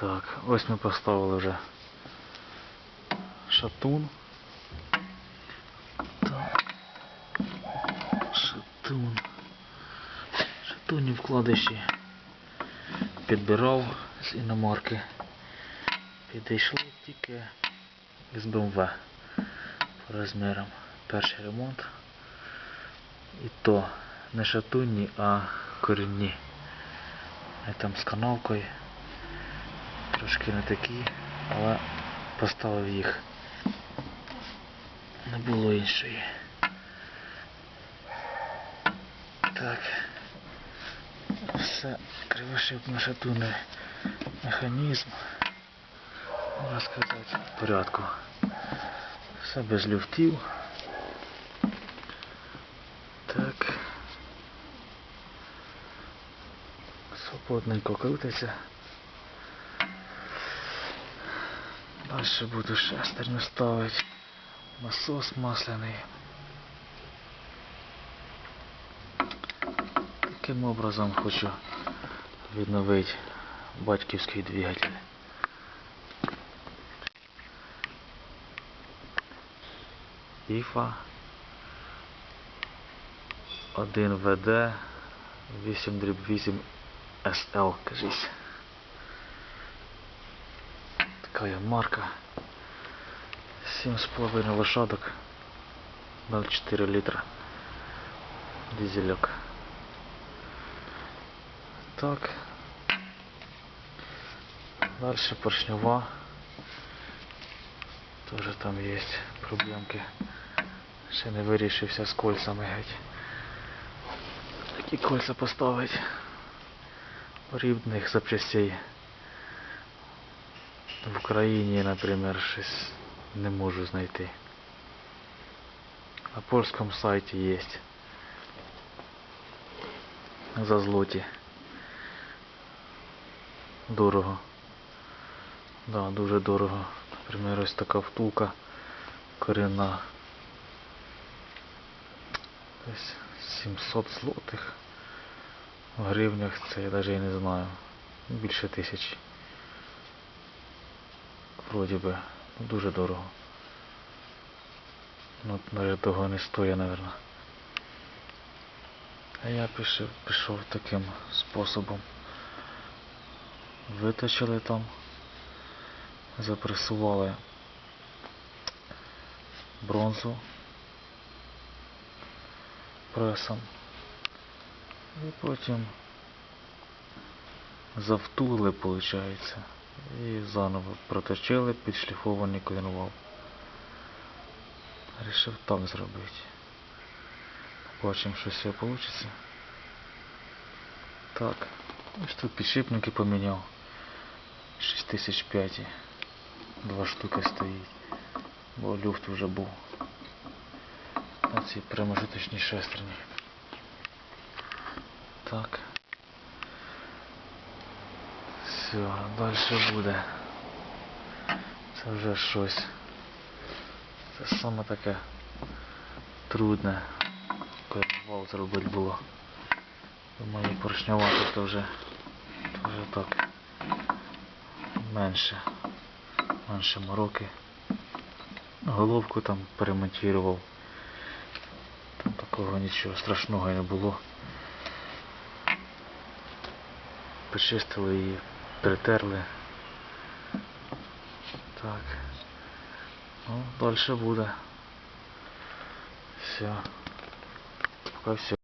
Так, ось ми поставили вже шатун. Шатун. Шатунні вкладиші підбирав з іномарки. Підійшли тільки з БМВ по розмірам. Перший ремонт. І то не шатунні, а корінні. Я там з канавкою. Трошки не такі, але поставив їх. Не було іншої. Так. Все кривошипно шатунний механізм. Можна сказати, в порядку. Все без люфтів. Так. Свободненько крутиться. Далі буду шестерню ставити. Насос масляний. Таким образом хочу відновити батьківський двигатель. ІФА 1 ВД 8 дріб 8 СЛ, кажись. Така є марка. 7,5 лошадок. 0,4 літра. Дизельок. Так. Дальше поршнева. Тоже там есть проблемки. Ще не вирішився з кольцами геть. Такі кольця поставити. Рівних запчастей. В Україні, наприклад, щось не можу знайти. На польському сайті є. За злоті. Дорого. Да, дуже дорого. Наприклад, ось така втулка корінна. Десь 700 злотих. В гривнях це я навіть і не знаю. Більше тисячі. Вроді би, дуже дорого. Ну, навіть того не стоїть, напевно. А я пішов, пішов таким способом. Виточили там, запресували бронзу пресом. І потім завтулили, виходить. І заново проточили підшліфований коленвал. Рішив так зробити. Побачимо, що цього вийде. Так. Ось тут підшипники поміняв. 6005. Два штуки стоїть. Бо люфт вже був. На цій промежуточній шестерні. Так. Все, далі буде. Це вже щось. Це саме таке трудне. Вал зробити було. Думаю, поршнева тут вже, тут вже так менше. Менше мороки. Головку там перемонтував. Там такого нічого страшного не було. Почистили її, притерли. Так. Ну, дальше буде. Все. Пока все.